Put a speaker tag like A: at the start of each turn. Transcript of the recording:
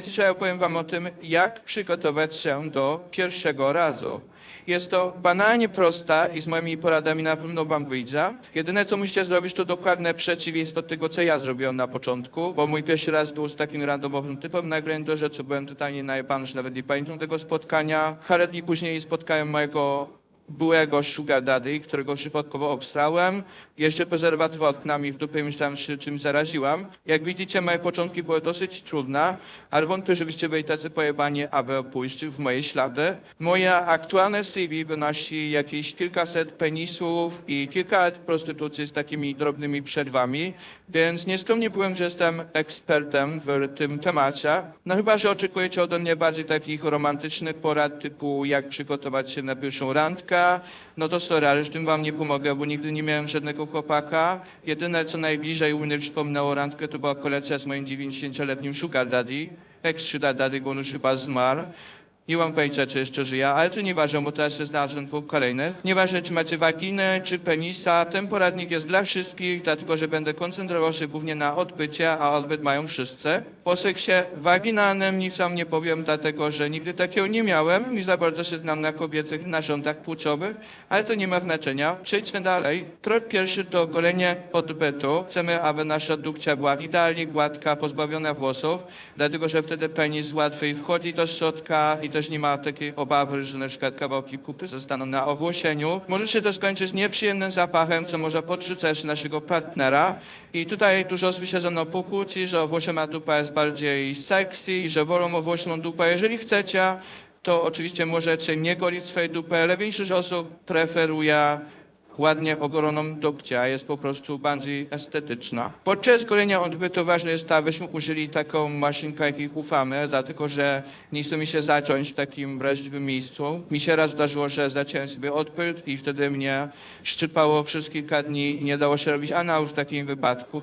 A: Dzisiaj opowiem Wam o tym, jak przygotować się do pierwszego razu. Jest to banalnie prosta i z moimi poradami na pewno Wam wyjdzie. Jedyne, co musicie zrobić, to dokładne przeciwieństwo tego, co ja zrobiłem na początku, bo mój pierwszy raz był z takim randomowym typem nagrań do rzeczy, byłem totalnie najebany, że nawet nie pamiętam tego spotkania. Parę dni później spotkałem mojego byłego sugar daddy, którego przypadkowo obstrałem. Jeszcze prezerwatyw oknami w dupie myślałem, się czymś zaraziłam. Jak widzicie, moje początki były dosyć trudne, ale wątpię, żebyście byli tacy pojebani, aby pójść w moje ślady. Moje aktualne CV wynosi jakieś kilkaset penisów i kilka prostytucji z takimi drobnymi przerwami, więc nieskromnie powiem, że jestem ekspertem w tym temacie. No chyba, że oczekujecie ode mnie bardziej takich romantycznych porad, typu jak przygotować się na pierwszą randkę, no to sorry, ale z tym wam nie pomogę, bo nigdy nie miałem żadnego chłopaka. Jedyne, co najbliżej u mnie wspomniało randkę, to była kolekcja z moim 90-letnim sugar daddy. Ex-sugar daddy, bo on już chyba zmarł. Nie mam pojęcia, czy jeszcze żyje, ale to nieważne, bo teraz się znalazłem dwóch kolejnych. Nieważne, czy macie waginę, czy penisa, ten poradnik jest dla wszystkich, dlatego że będę koncentrował się głównie na odbycie, a odbyt mają wszyscy. Po seksie waginalnym nic wam nie powiem, dlatego że nigdy takiego nie miałem i za bardzo się znam na kobietych narządach płciowych, ale to nie ma znaczenia. Przejdźmy dalej. Krok pierwszy to golenie odbytu. Chcemy, aby nasza dupcia była idealnie gładka, pozbawiona włosów, dlatego że wtedy penis łatwiej wchodzi do środka i też nie ma takiej obawy, że na przykład kawałki kupy zostaną na owłosieniu. Może się to skończyć nieprzyjemnym zapachem, co może podrzucać naszego partnera. I tutaj dużo się ze mną pokłóci, że owłosiona dupa jest bardziej sexy i że wolą owłosioną dupę. Jeżeli chcecie, to oczywiście możecie nie golić swojej dupy, ale większość osób preferuje ładnie ogoloną dupcie, a jest po prostu bardziej estetyczna. Podczas golenia odbytu ważne jest to, abyśmy użyli taką maszynkę, jakiej ufamy, dlatego że nie chce mi się zacząć w takim wrażliwym miejscu. Mi się raz zdarzyło, że zacząłem sobie odbyt i wtedy mnie szczypało kilka dni i nie dało się robić anału w takim wypadku.